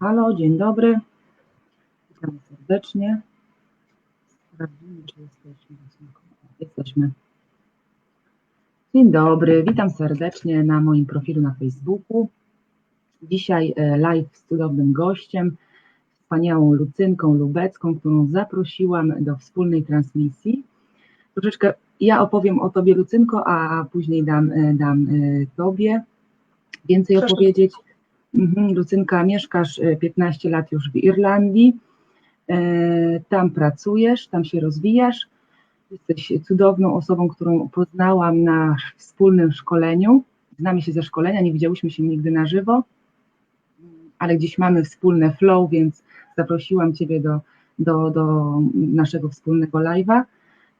Halo, dzień dobry. Witam serdecznie. Sprawdzimy, czy jesteśmy. Jesteśmy. Dzień dobry, witam serdecznie na moim profilu na Facebooku. Dzisiaj e, live z cudownym gościem, wspaniałą Lucynką Lubecką, którą zaprosiłam do wspólnej transmisji. Troszeczkę ja opowiem o Tobie, Lucynko, a później dam, e, dam e, Tobie więcej opowiedzieć. Mhm, Lucynka, mieszkasz e, 15 lat już w Irlandii, e, tam pracujesz, tam się rozwijasz. Jesteś cudowną osobą, którą poznałam na wspólnym szkoleniu. Znamy się ze szkolenia, nie widziałyśmy się nigdy na żywo, ale gdzieś mamy wspólne flow, więc zaprosiłam Ciebie do, do, do naszego wspólnego live'a.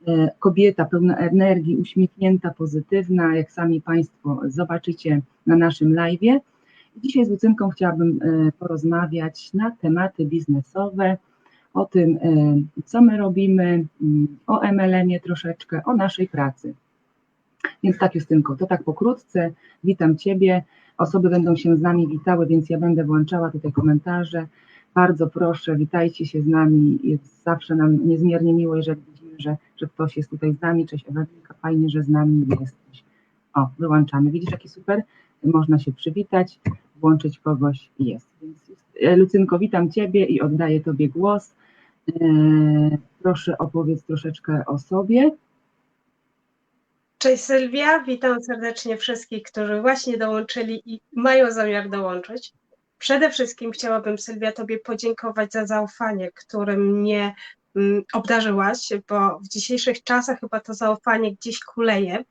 E, Kobieta pełna energii, uśmiechnięta, pozytywna, jak sami Państwo zobaczycie na naszym live'ie. Dzisiaj z Lucynką chciałabym e, porozmawiać na tematy biznesowe, o tym, e, co my robimy, mm, o MLM-ie troszeczkę, o naszej pracy. Więc tak, Justynko, to tak pokrótce. Witam Ciebie. Osoby będą się z nami witały, więc ja będę włączała tutaj komentarze. Bardzo proszę, witajcie się z nami. Jest zawsze nam niezmiernie miło, jeżeli widzimy, że, że ktoś jest tutaj z nami. Cześć Ewelinka, fajnie, że z nami jesteś. O, wyłączamy. Widzisz, jaki super? Można się przywitać, włączyć kogoś i jest. Więc, Lucynko, witam Ciebie i oddaję Tobie głos. E, Proszę opowiedz troszeczkę o sobie. Cześć Sylwia, witam serdecznie wszystkich, którzy właśnie dołączyli i mają zamiar dołączyć. Przede wszystkim chciałabym Sylwia Tobie podziękować za zaufanie, którym mnie obdarzyłaś, bo w dzisiejszych czasach chyba to zaufanie gdzieś kuleje,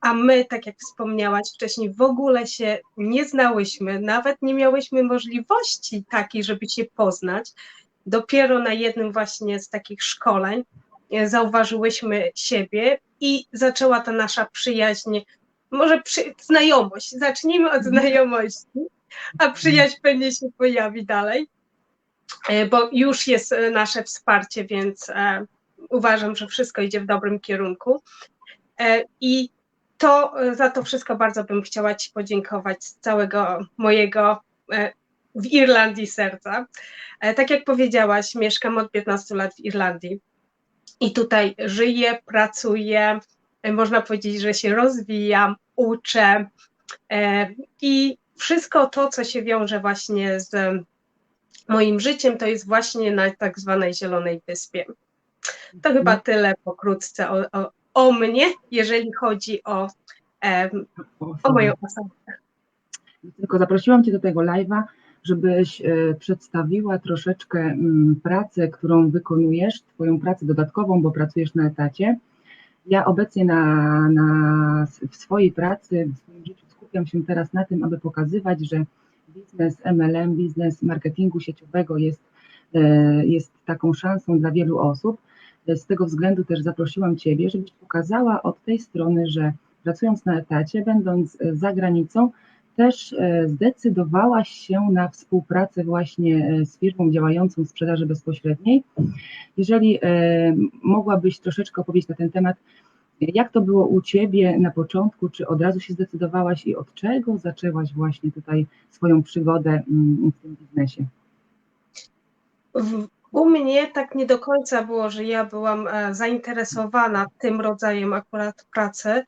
a my, tak jak wspomniałaś wcześniej, w ogóle się nie znałyśmy, nawet nie miałyśmy możliwości takiej, żeby się poznać. Dopiero na jednym właśnie z takich szkoleń e, zauważyłyśmy siebie i zaczęła ta nasza przyjaźń, może przy, znajomość. Zacznijmy od znajomości, a przyjaźń pewnie się pojawi dalej, bo już jest e, nasze wsparcie, więc e, uważam, że wszystko idzie w dobrym kierunku. E, I to e, za to wszystko bardzo bym chciała Ci podziękować z całego mojego e, w Irlandii serca. E, Tak jak powiedziałaś, mieszkam od 15 lat w Irlandii i tutaj żyję, pracuję, e, można powiedzieć, że się rozwijam, uczę e, i wszystko to, co się wiąże właśnie z moim życiem, to jest właśnie na tak zwanej Zielonej Wyspie. To chyba tyle pokrótce o, o, o mnie, jeżeli chodzi o, em, o moją osobę. Tylko zaprosiłam Cię do tego live'a, żebyś e, przedstawiła troszeczkę mm, pracę, którą wykonujesz, Twoją pracę dodatkową, bo pracujesz na etacie. Ja obecnie na, na, w swojej pracy, w swoim życiu skupiam się teraz na tym, aby pokazywać, że biznes MLM, biznes marketingu sieciowego jest, e, jest taką szansą dla wielu osób. E, Z tego względu też zaprosiłam Ciebie, żebyś pokazała od tej strony, że pracując na etacie, będąc e, za granicą, też zdecydowałaś się na współpracę właśnie z firmą działającą w sprzedaży bezpośredniej. Jeżeli mogłabyś troszeczkę opowiedzieć na ten temat, jak to było u Ciebie na początku, czy od razu się zdecydowałaś i od czego zaczęłaś właśnie tutaj swoją przygodę mm, w tym biznesie? U mnie tak nie do końca było, że ja byłam e, zainteresowana tym rodzajem akurat pracy,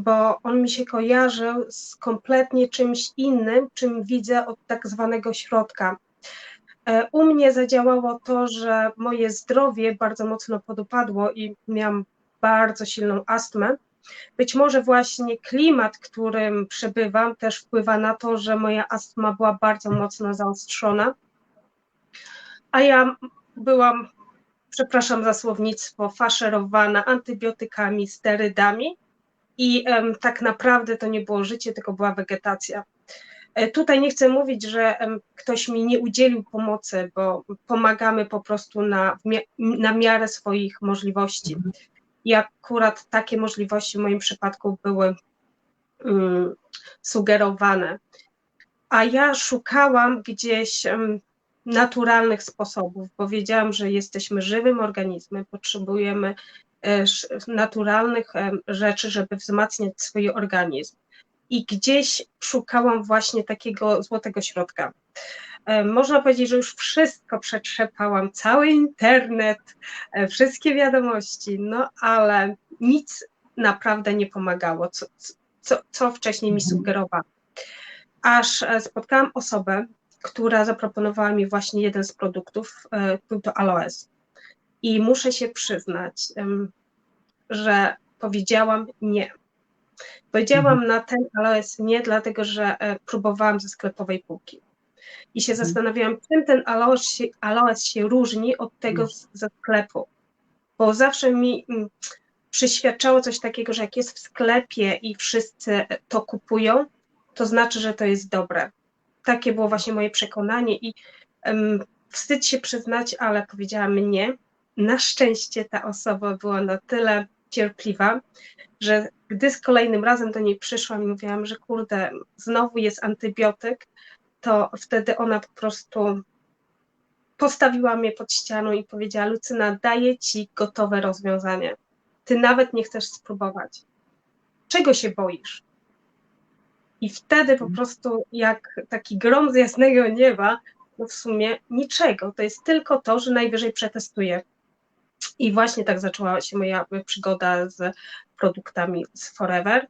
bo on mi się kojarzył z kompletnie czymś innym, czym widzę od tak zwanego środka. E, U mnie zadziałało to, że moje zdrowie bardzo mocno podupadło i miałam bardzo silną astmę. Być może właśnie klimat, którym przebywam, też wpływa na to, że moja astma była bardzo mocno zaostrzona. A ja byłam, przepraszam za słownictwo, faszerowana antybiotykami, sterydami i tak naprawdę to nie było życie, tylko była wegetacja. E, Tutaj nie chcę mówić, że ktoś mi nie udzielił pomocy, bo pomagamy po prostu na, na miarę swoich możliwości. I akurat takie możliwości w moim przypadku były mm, sugerowane. A ja szukałam gdzieś em, naturalnych sposobów, bo wiedziałam, że jesteśmy żywym organizmem, potrzebujemy e, naturalnych rzeczy, żeby wzmacniać swój organizm. I gdzieś szukałam właśnie takiego złotego środka. E, można powiedzieć, że już wszystko przetrzepałam, cały internet, e, wszystkie wiadomości, no ale nic naprawdę nie pomagało, co, co, co wcześniej mi Mhm. sugerowano. Aż e, spotkałam osobę, która zaproponowała mi właśnie jeden z produktów, był to aloes. I muszę się przyznać, że powiedziałam nie. Powiedziałam na ten aloes nie, dlatego że próbowałam ze sklepowej półki. I się Mhm. zastanawiałam, czym ten aloes się, aloes się różni od tego z, ze sklepu. Bo zawsze mi mm, przyświadczało coś takiego, że jak jest w sklepie i wszyscy to kupują, to znaczy, że to jest dobre. Takie było właśnie moje przekonanie i em, wstyd się przyznać, ale powiedziałam nie. Na szczęście ta osoba była na tyle cierpliwa, że gdy z kolejnym razem do niej przyszłam i mówiłam, że kurde, znowu jest antybiotyk, to wtedy ona po prostu postawiła mnie pod ścianą i powiedziała: Lucyna, daję ci gotowe rozwiązanie. Ty nawet nie chcesz spróbować. Czego się boisz? I wtedy po prostu, jak taki grom z jasnego nieba, no w sumie niczego. To jest tylko to, że najwyżej przetestuję. I właśnie tak zaczęła się moja przygoda z produktami z Forever.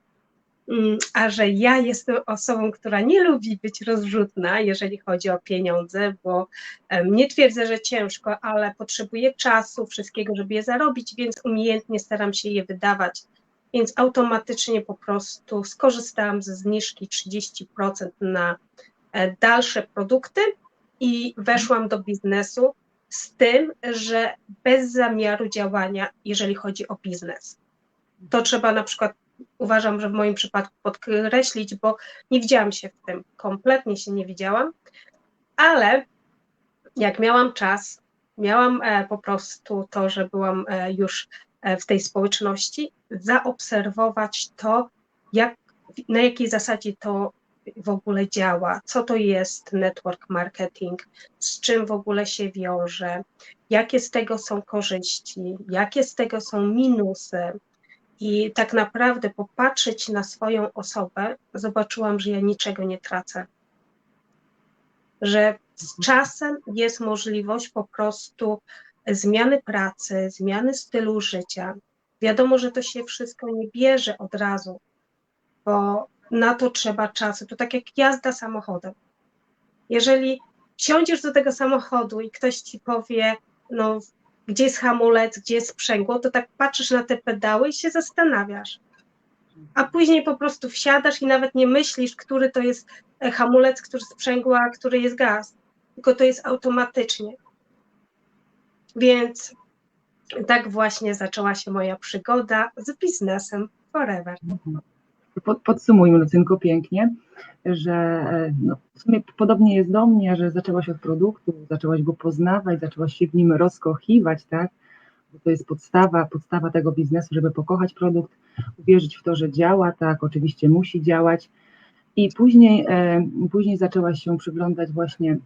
Mm, A że ja jestem osobą, która nie lubi być rozrzutna, jeżeli chodzi o pieniądze, bo em, nie twierdzę, że ciężko, ale potrzebuję czasu, wszystkiego, żeby je zarobić, więc umiejętnie staram się je wydawać. Więc automatycznie po prostu skorzystałam ze zniżki 30% na e, dalsze produkty i weszłam do biznesu z tym, że bez zamiaru działania, jeżeli chodzi o biznes. To trzeba na przykład, uważam, że w moim przypadku podkreślić, bo nie widziałam się w tym, kompletnie się nie widziałam, ale jak miałam czas, miałam e, po prostu to, że byłam e, już e, w tej społeczności, zaobserwować to, jak, na jakiej zasadzie to w ogóle działa, co to jest network marketing, z czym w ogóle się wiąże, jakie z tego są korzyści, jakie z tego są minusy. I tak naprawdę popatrzeć na swoją osobę, zobaczyłam, że ja niczego nie tracę. Że z czasem jest możliwość po prostu zmiany pracy, zmiany stylu życia. Wiadomo, że to się wszystko nie bierze od razu, bo na to trzeba czasu. To tak jak jazda samochodem. Jeżeli wsiądziesz do tego samochodu i ktoś ci powie, no, gdzie jest hamulec, gdzie jest sprzęgło, to tak patrzysz na te pedały i się zastanawiasz. A później po prostu wsiadasz i nawet nie myślisz, który to jest e, hamulec, który sprzęgło, a który jest gaz. Tylko to jest automatycznie. Więc tak właśnie zaczęła się moja przygoda z biznesem Forever. Pod, podsumujmy, Lucynko, pięknie, że e, no, w sumie podobnie jest do mnie, że zaczęłaś od produktu, zaczęłaś go poznawać, zaczęłaś się w nim rozkochiwać, tak? Bo to jest podstawa, podstawa tego biznesu, żeby pokochać produkt, uwierzyć w to, że działa, tak, oczywiście musi działać. I później, e, później zaczęłaś się przyglądać właśnie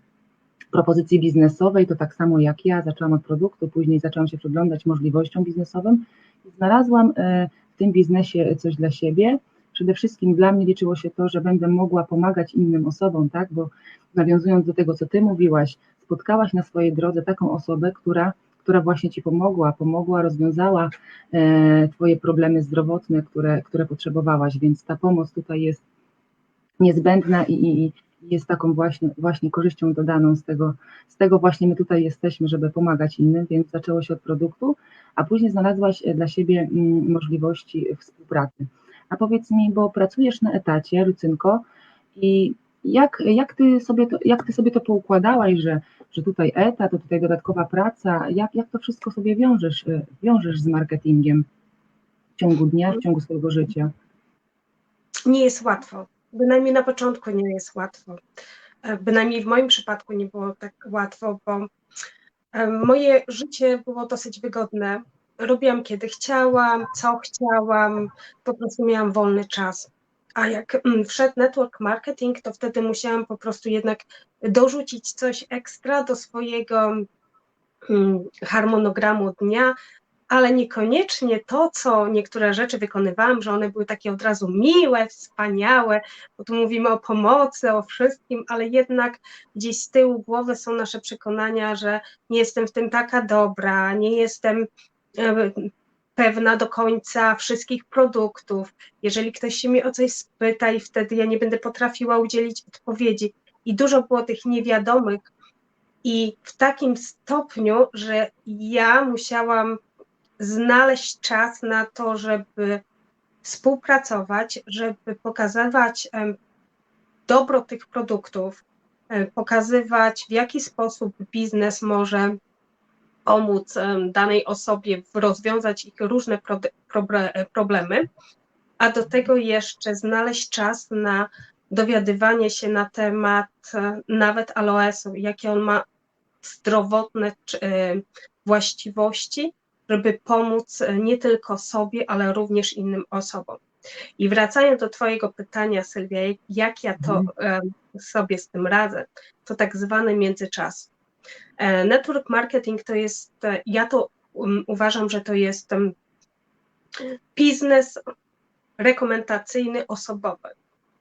propozycji biznesowej, to tak samo jak ja, zaczęłam od produktu, później zaczęłam się przyglądać możliwościom biznesowym i znalazłam e, w tym biznesie coś dla siebie. Przede wszystkim dla mnie liczyło się to, że będę mogła pomagać innym osobom, tak, bo nawiązując do tego, co Ty mówiłaś, spotkałaś na swojej drodze taką osobę, która, która właśnie Ci pomogła, pomogła, rozwiązała e, Twoje problemy zdrowotne, które, które potrzebowałaś, więc ta pomoc tutaj jest niezbędna i, i, jest taką właśnie, właśnie korzyścią dodaną z tego, z tego właśnie my tutaj jesteśmy, żeby pomagać innym, więc zaczęło się od produktu, a później znalazłaś dla siebie mm, możliwości współpracy. A powiedz mi, bo pracujesz na etacie, Lucynko, i jak, jak, ty, sobie to, jak ty sobie to poukładałaś, że, że tutaj etat, to tutaj dodatkowa praca, jak, jak to wszystko sobie wiążesz, wiążesz z marketingiem w ciągu dnia, w ciągu swojego życia? Nie jest łatwo bynajmniej na początku nie jest łatwo. Bynajmniej w moim przypadku nie było tak łatwo, bo moje życie było dosyć wygodne. Robiłam kiedy chciałam, co chciałam, po prostu miałam wolny czas. A jak wszedł network marketing, to wtedy musiałam po prostu jednak dorzucić coś ekstra do swojego harmonogramu dnia, ale niekoniecznie to, co niektóre rzeczy wykonywałam, że one były takie od razu miłe, wspaniałe, bo tu mówimy o pomocy, o wszystkim, ale jednak gdzieś z tyłu głowy są nasze przekonania, że nie jestem w tym taka dobra, nie jestem pewna do końca wszystkich produktów. Jeżeli ktoś się mnie o coś spyta i wtedy ja nie będę potrafiła udzielić odpowiedzi. I dużo było tych niewiadomych, i w takim stopniu, że ja musiałam znaleźć czas na to, żeby współpracować, żeby pokazywać dobro tych produktów, pokazywać, w jaki sposób biznes może pomóc danej osobie rozwiązać ich różne problemy, a do tego jeszcze znaleźć czas na dowiadywanie się na temat e, nawet aloesu, jakie on ma zdrowotne e, właściwości, żeby pomóc e, nie tylko sobie, ale również innym osobom. I wracając do Twojego pytania, Sylwia, jak ja to mhm. sobie z tym radzę, to tak zwany międzyczas. Network marketing to jest, ja to um, uważam, że to jest biznes rekomendacyjny osobowy.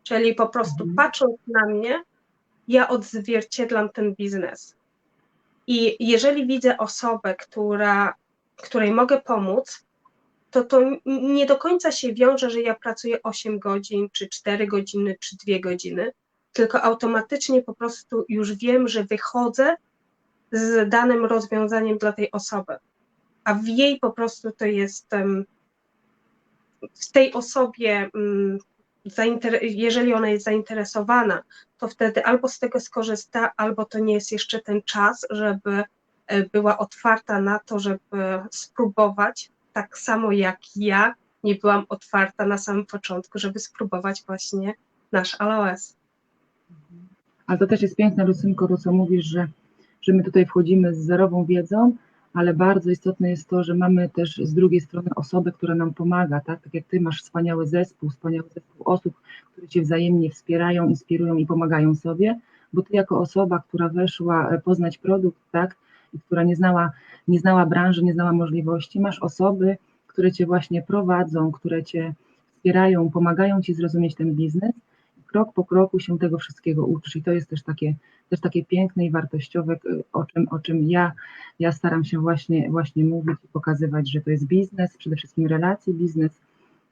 Czyli po prostu mhm. patrząc na mnie, ja odzwierciedlam ten biznes. I jeżeli widzę osobę, która, której mogę pomóc, to to nie do końca się wiąże, że ja pracuję 8 godzin, czy 4 godziny, czy 2 godziny, tylko automatycznie po prostu już wiem, że wychodzę z danym rozwiązaniem dla tej osoby. A w jej po prostu to jest w tej osobie mm, jeżeli ona jest zainteresowana, to wtedy albo z tego skorzysta, albo to nie jest jeszcze ten czas, żeby e, była otwarta na to, żeby spróbować, tak samo jak ja nie byłam otwarta na samym początku, żeby spróbować właśnie nasz aloes. Ale to też jest piękne, Lucynko, to co mówisz, że, że my tutaj wchodzimy z zerową wiedzą, ale bardzo istotne jest to, że mamy też z drugiej strony osobę, która nam pomaga, tak? Tak jak ty masz wspaniały zespół, wspaniały zespół osób, które cię wzajemnie wspierają, inspirują i pomagają sobie, bo ty jako osoba, która weszła e, poznać produkt, tak? I która nie znała, nie znała branży, nie znała możliwości, masz osoby, które cię właśnie prowadzą, które cię wspierają, pomagają ci zrozumieć ten biznes krok po kroku się tego wszystkiego uczysz i to jest też takie, też takie piękne i wartościowe, o czym, o czym ja, ja staram się właśnie, właśnie mówić i pokazywać, że to jest biznes, przede wszystkim relacje, biznes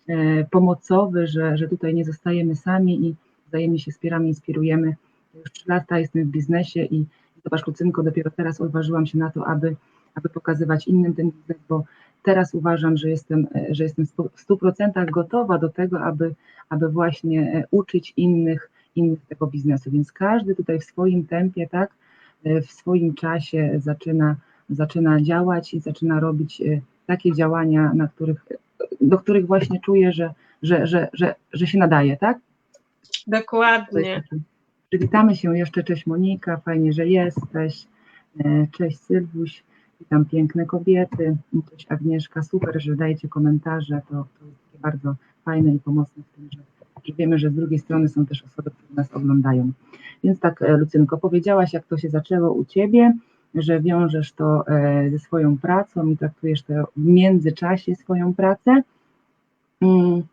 e, pomocowy, że, że tutaj nie zostajemy sami i wzajemnie się wspieramy, inspirujemy. Już trzy lata jestem w biznesie i zobacz Lucynko, dopiero teraz odważyłam się na to, aby, aby pokazywać innym ten biznes, bo teraz uważam, że jestem, że jestem w 100% gotowa do tego, aby, aby właśnie e, uczyć innych, innych tego biznesu. Więc każdy tutaj w swoim tempie, tak, e, w swoim czasie zaczyna, zaczyna działać i zaczyna robić e, takie działania, na których, do których właśnie czuje, że, że, że, że, że się nadaje, tak? Dokładnie. Przywitamy się jeszcze, cześć Monika, fajnie, że jesteś, cześć Sylwuś. Witam piękne kobiety. Cześć Agnieszka, super, że dajecie komentarze. To, to jest bardzo fajne i pomocne w tym, że, wiemy, że z drugiej strony są też osoby, które nas oglądają. Więc tak, e, Lucynko, powiedziałaś, jak to się zaczęło u Ciebie, że wiążesz to e, ze swoją pracą i traktujesz to w międzyczasie swoją pracę. Mm,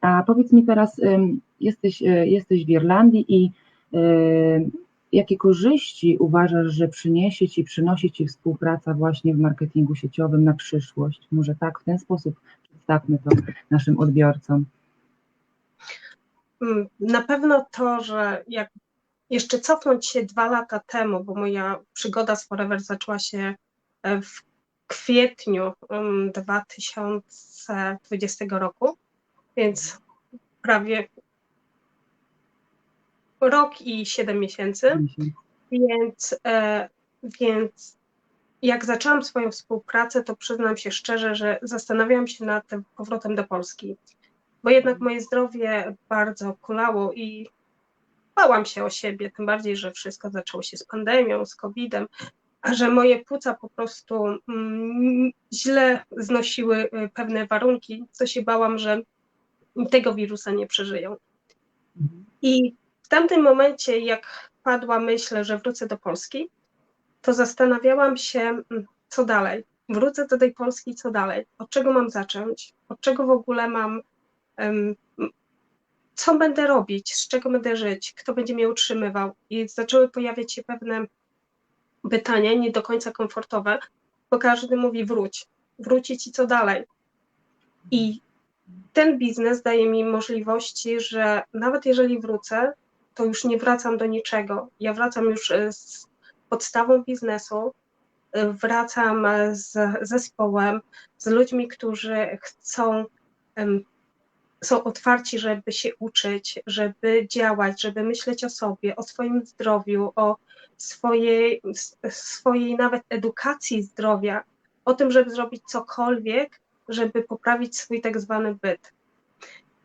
a powiedz mi teraz, jesteś, e, jesteś w Irlandii i jakie korzyści uważasz, że przyniesie Ci, przynosi Ci współpraca właśnie w marketingu sieciowym na przyszłość? Może tak, w ten sposób przedstawmy to naszym odbiorcom. Mm, na pewno to, że jak jeszcze cofnąć się dwa lata temu, bo moja przygoda z Forever zaczęła się e, w kwietniu 2020 mm, roku, więc prawie rok i 7 miesięcy, więc, e, więc jak zaczęłam swoją współpracę, to przyznam się szczerze, że zastanawiałam się nad powrotem do Polski, bo jednak moje zdrowie bardzo kulało i bałam się o siebie, tym bardziej, że wszystko zaczęło się z pandemią, z COVID-em, a że moje płuca po prostu mm, źle znosiły y, pewne warunki, to się bałam, że tego wirusa nie przeżyją. Mhm. I w tamtym momencie, jak padła myśl, że wrócę do Polski, to zastanawiałam się, mm, co dalej. wrócę do tej Polski, co dalej? Od czego mam zacząć? Od czego w ogóle mam, um, co będę robić? Z czego będę żyć? Kto będzie mnie utrzymywał? I zaczęły pojawiać się pewne pytania, nie do końca komfortowe, bo każdy mówi wróć, wrócić i co dalej? I ten biznes daje mi możliwości, że nawet jeżeli wrócę, to już nie wracam do niczego. Ja wracam już e, z podstawą biznesu, e, wracam z zespołem, z ludźmi, którzy chcą, są otwarci, żeby się uczyć, żeby działać, żeby myśleć o sobie, o swoim zdrowiu, o swojej, swojej nawet edukacji zdrowia, o tym, żeby zrobić cokolwiek, żeby poprawić swój tak zwany byt.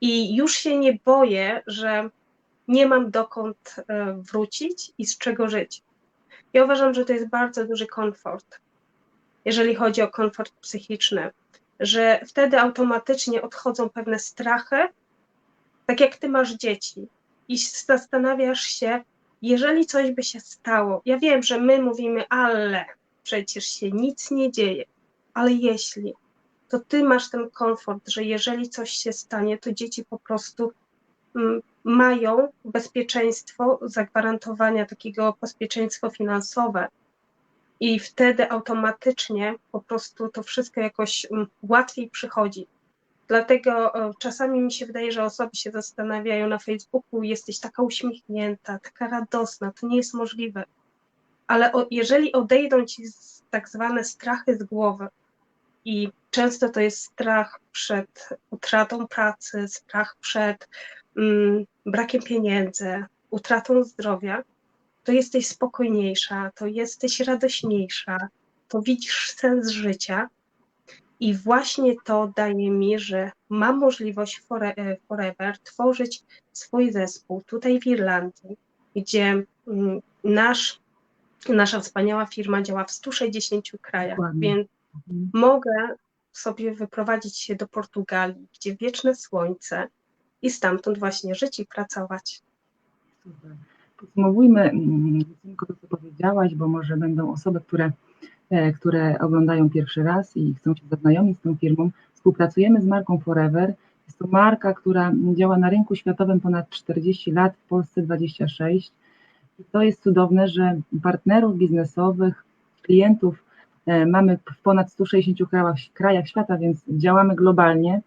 I już się nie boję, że nie mam dokąd e, wrócić i z czego żyć. Ja uważam, że to jest bardzo duży komfort, jeżeli chodzi o komfort psychiczny, że wtedy automatycznie odchodzą pewne strachy, tak jak ty masz dzieci i zastanawiasz się, jeżeli coś by się stało. Ja wiem, że my mówimy, ale przecież się nic nie dzieje, ale jeśli, to ty masz ten komfort, że jeżeli coś się stanie, to dzieci po prostu mają bezpieczeństwo, zagwarantowania takiego bezpieczeństwo finansowe. I wtedy automatycznie po prostu to wszystko jakoś łatwiej przychodzi. Dlatego e, czasami mi się wydaje, że osoby się zastanawiają na Facebooku, jesteś taka uśmiechnięta, taka radosna, to nie jest możliwe. Ale jeżeli odejdą ci tak zwane strachy z głowy, i często to jest strach przed utratą pracy, strach przed brakiem pieniędzy, utratą zdrowia, to jesteś spokojniejsza, to jesteś radośniejsza, to widzisz sens życia. I właśnie to daje mi, że mam możliwość e, forever tworzyć swój zespół tutaj w Irlandii, gdzie mm, nasz, nasza wspaniała firma działa w 160 krajach, Dokładnie. więc mhm. mogę sobie wyprowadzić się do Portugalii, gdzie wieczne słońce i stamtąd właśnie żyć i pracować. Podsumowujmy mm, to, co powiedziałaś, bo może będą osoby, które, e, które oglądają pierwszy raz i chcą się zaznajomić z tą firmą. Współpracujemy z marką Forever. Jest to marka, która działa na rynku światowym ponad 40 lat, w Polsce 26. I to jest cudowne, że partnerów biznesowych, klientów e, mamy w ponad 160 krajach, krajach świata, więc działamy globalnie.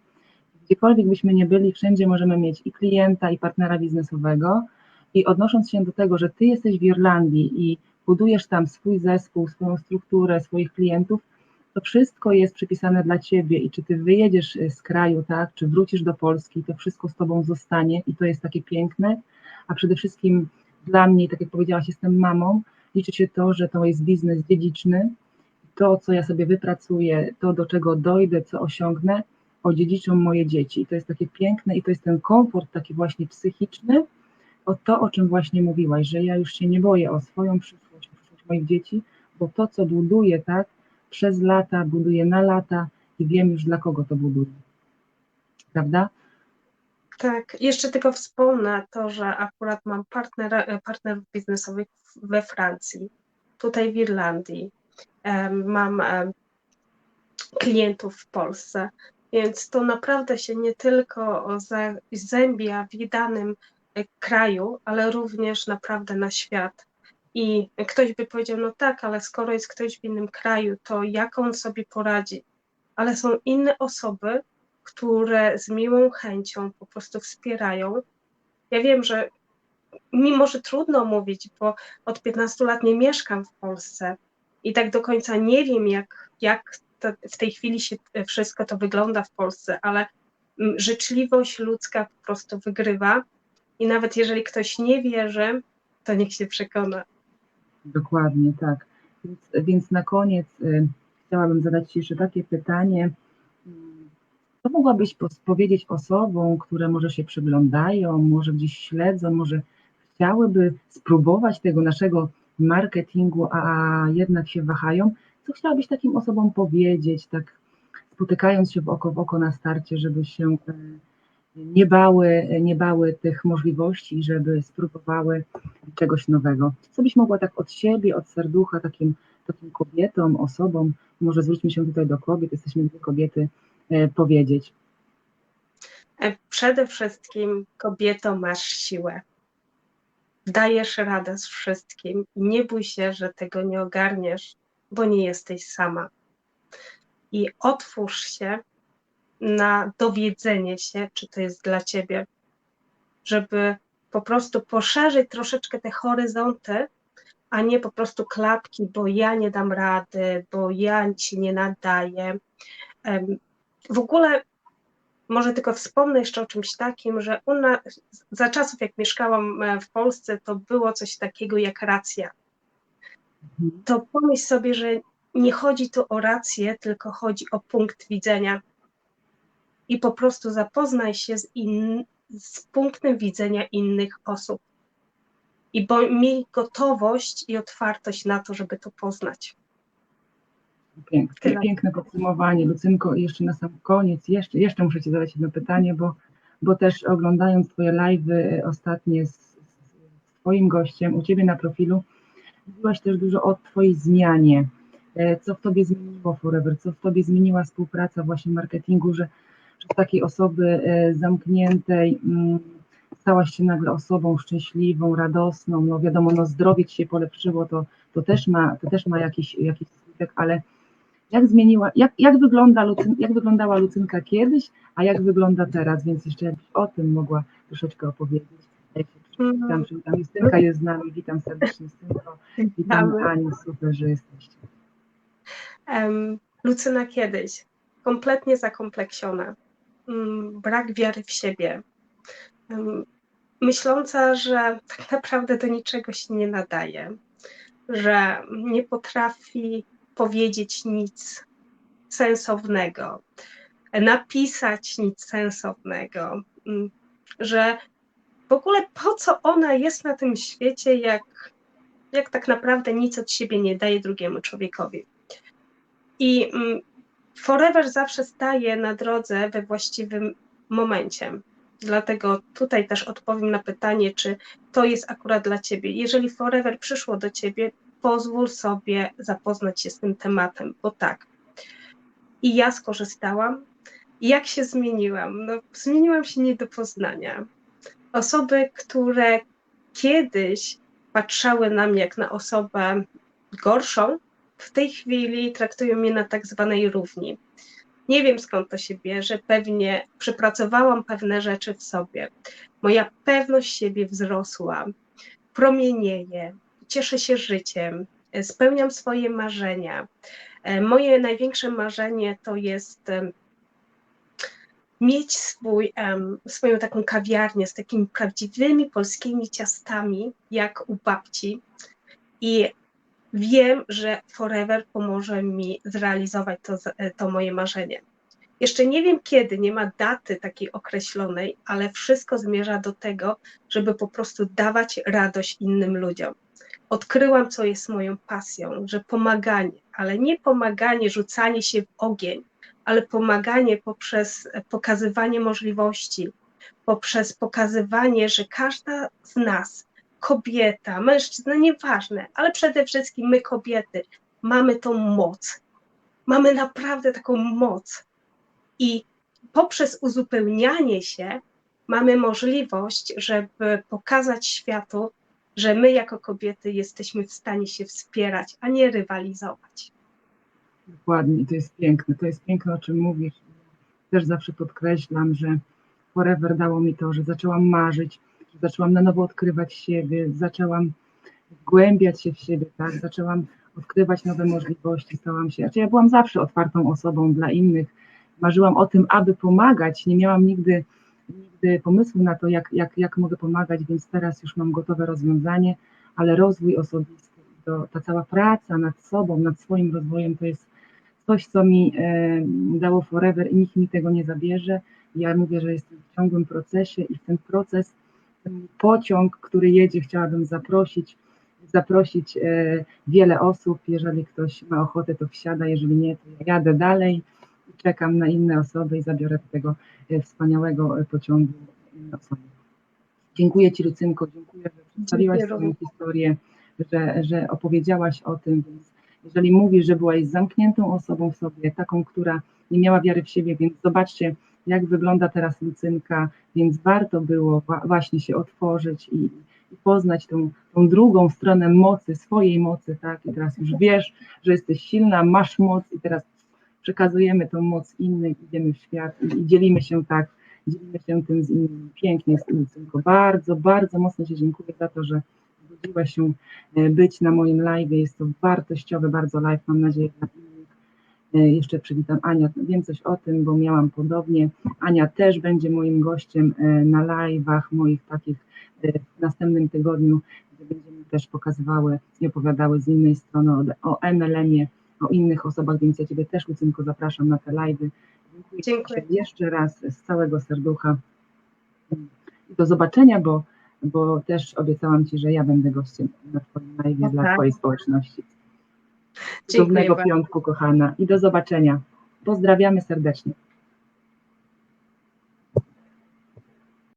Gdziekolwiek byśmy nie byli, wszędzie możemy mieć i klienta, i partnera biznesowego. I odnosząc się do tego, że ty jesteś w Irlandii i budujesz tam swój zespół, swoją strukturę, swoich klientów, to wszystko jest przypisane dla ciebie. I czy ty wyjedziesz y, z kraju, tak, czy wrócisz do Polski, to wszystko z tobą zostanie i to jest takie piękne, a przede wszystkim dla mnie, tak jak powiedziałaś, jestem mamą, liczy się to, że to jest biznes dziedziczny, to, co ja sobie wypracuję, to, do czego dojdę, co osiągnę, odziedziczą moje dzieci. I to jest takie piękne i to jest ten komfort taki właśnie psychiczny, o to, o czym właśnie mówiłaś, że ja już się nie boję o swoją przyszłość, o przyszłość moich dzieci, bo to, co buduję, tak, przez lata, buduję na lata i wiem już dla kogo to buduję. Prawda? Tak, jeszcze tylko wspomnę to, że akurat mam partnera, partnerów biznesowych we Francji, tutaj w Irlandii, mam klientów w Polsce, więc to naprawdę się nie tylko zazębia w danym kraju, ale również naprawdę na świat. I ktoś by powiedział, no tak, ale skoro jest ktoś w innym kraju, to jak on sobie poradzi? Ale są inne osoby, które z miłą chęcią po prostu wspierają. Ja wiem, że mimo, że trudno mówić, bo od 15 lat nie mieszkam w Polsce i tak do końca nie wiem, jak, jak to w tej chwili się wszystko to wygląda w Polsce, ale życzliwość ludzka po prostu wygrywa i nawet jeżeli ktoś nie wierzy, to niech się przekona. Dokładnie, tak. Więc, więc na koniec y, chciałabym zadać Ci jeszcze takie pytanie. Co mogłabyś powiedzieć osobom, które może się przyglądają, może gdzieś śledzą, może chciałyby spróbować tego naszego marketingu, a jednak się wahają? Co chciałabyś takim osobom powiedzieć, tak spotykając się w oko w oko na starcie, żeby się y, nie bały, nie bały tych możliwości żeby spróbowały czegoś nowego. Co byś mogła tak od siebie, od serducha, takim takim kobietom, osobom, może zwróćmy się tutaj do kobiet, jesteśmy dwie kobiety, e, powiedzieć? E, przede wszystkim kobieto masz siłę. Dajesz radę z wszystkim nie bój się, że tego nie ogarniesz, bo nie jesteś sama. I otwórz się na dowiedzenie się, czy to jest dla ciebie, żeby po prostu poszerzyć troszeczkę te horyzonty, a nie po prostu klapki, bo ja nie dam rady, bo ja ci nie nadaję. W ogóle może tylko wspomnę jeszcze o czymś takim, że za czasów jak mieszkałam e, w Polsce, to było coś takiego jak racja. Mhm. To pomyśl sobie, że nie chodzi tu o rację, tylko chodzi o punkt widzenia. I po prostu zapoznaj się z, in, z punktem widzenia innych osób. I bo, miej gotowość i otwartość na to, żeby to poznać. Piękne, piękne podsumowanie. Lucynko, jeszcze na sam koniec, jeszcze, jeszcze muszę Ci zadać jedno pytanie, bo, bo też oglądając Twoje live'y e, ostatnie z, z Twoim gościem, u Ciebie na profilu, mówiłaś też dużo o Twojej zmianie. E, co w Tobie zmieniło Forever? Co w Tobie zmieniła współpraca właśnie marketingu, że, że z takiej osoby e, zamkniętej mm, stałaś się nagle osobą szczęśliwą, radosną, no wiadomo, no zdrowie Ci się polepszyło, to, to, też, ma, to też ma jakiś, jakiś skutek, ale jak zmieniła, jak, jak, wygląda Lucyn, jak wyglądała Lucynka kiedyś, a jak wygląda teraz, więc jeszcze o tym mogła troszeczkę opowiedzieć. Ja się witam, witam. Justynka jest z nami, witam serdecznie Justynko, witam. Ani, super, że jesteście. Um, Lucyna kiedyś, kompletnie zakompleksiona, um, brak wiary w siebie, um, myśląca, że tak naprawdę do niczego się nie nadaje, że nie potrafi powiedzieć nic sensownego, napisać nic sensownego, mm, że w ogóle po co ona jest na tym świecie, jak, jak tak naprawdę nic od siebie nie daje drugiemu człowiekowi. I mm, Forever zawsze staje na drodze we właściwym momencie. Dlatego tutaj też odpowiem na pytanie, czy to jest akurat dla ciebie. Jeżeli Forever przyszło do ciebie, pozwól sobie zapoznać się z tym tematem, bo tak. I ja skorzystałam. Jak się zmieniłam? No, zmieniłam się nie do poznania. Osoby, które kiedyś patrzały na mnie jak na osobę gorszą, w tej chwili traktują mnie na tak zwanej równi. Nie wiem skąd to się bierze, pewnie przepracowałam pewne rzeczy w sobie. Moja pewność siebie wzrosła, promienieje, cieszę się życiem, spełniam swoje marzenia. E, moje największe marzenie to jest mieć swój, swoją taką kawiarnię z takimi prawdziwymi polskimi ciastami, jak u babci. I wiem, że Forever pomoże mi zrealizować to, to moje marzenie. Jeszcze nie wiem kiedy, nie ma daty takiej określonej, ale wszystko zmierza do tego, żeby po prostu dawać radość innym ludziom odkryłam, co jest moją pasją, że pomaganie, ale nie pomaganie, rzucanie się w ogień, ale pomaganie poprzez pokazywanie możliwości, poprzez pokazywanie, że każda z nas, kobieta, mężczyzna, nieważne, ale przede wszystkim my, kobiety, mamy tą moc. Mamy naprawdę taką moc. I poprzez uzupełnianie się mamy możliwość, żeby pokazać światu, że my jako kobiety jesteśmy w stanie się wspierać, a nie rywalizować. Dokładnie, to jest piękne. To jest piękne, o czym mówisz. Też zawsze podkreślam, że Forever dało mi to, że zaczęłam marzyć, że zaczęłam na nowo odkrywać siebie, zaczęłam wgłębiać się w siebie, tak? Zaczęłam odkrywać nowe możliwości, stałam się. Znaczy ja byłam zawsze otwartą osobą dla innych. Marzyłam o tym, aby pomagać. Nie miałam nigdy nigdy pomysłu na to, jak, jak, jak mogę pomagać, więc teraz już mam gotowe rozwiązanie, ale rozwój osobisty, to, ta cała praca nad sobą, nad swoim rozwojem to jest coś, co mi e, dało forever i nikt mi tego nie zabierze. Ja mówię, że jestem w ciągłym procesie i w ten proces, ten pociąg, który jedzie, chciałabym zaprosić, zaprosić e, wiele osób. Jeżeli ktoś ma ochotę, to wsiada, jeżeli nie, to ja jadę dalej czekam na inne osoby i zabiorę do tego e, wspaniałego pociągu inne osoby. Dziękuję Ci, Lucynko, dziękuję, że przedstawiłaś swoją historię, że, że opowiedziałaś o tym, więc Jeżeli mówisz, że byłaś zamkniętą osobą w sobie, taką, która nie miała wiary w siebie, więc zobaczcie, jak wygląda teraz Lucynka, więc warto było właśnie się otworzyć i, i poznać tą, tą drugą stronę mocy, swojej mocy, tak? I teraz już wiesz, że jesteś silna, masz moc i teraz przekazujemy tą moc innym, idziemy w świat i, i dzielimy się tak, dzielimy się tym z innymi. Pięknie jest Lucynko. Bardzo, bardzo mocno Ci dziękuję za to, że zgodziłaś się e, być na moim live. Jest to wartościowy bardzo live, mam nadzieję, dla innych. E, Jeszcze przywitam Ania, wiem coś o tym, bo miałam podobnie. Ania też będzie moim gościem e, na live'ach moich takich w następnym tygodniu, gdzie będziemy też pokazywały i opowiadały z innej strony o, o MLM-ie, o innych osobach, więc ja Ciebie też, Lucynko, zapraszam na te live'y. Dziękuję, Dziękuję. Jeszcze raz z całego serducha. I do zobaczenia, bo, bo też obiecałam Ci, że ja będę gościem na Twoim live No dla tak. Twojej społeczności. Dziękuję bardzo. piątku, kochana. I do zobaczenia. Pozdrawiamy serdecznie.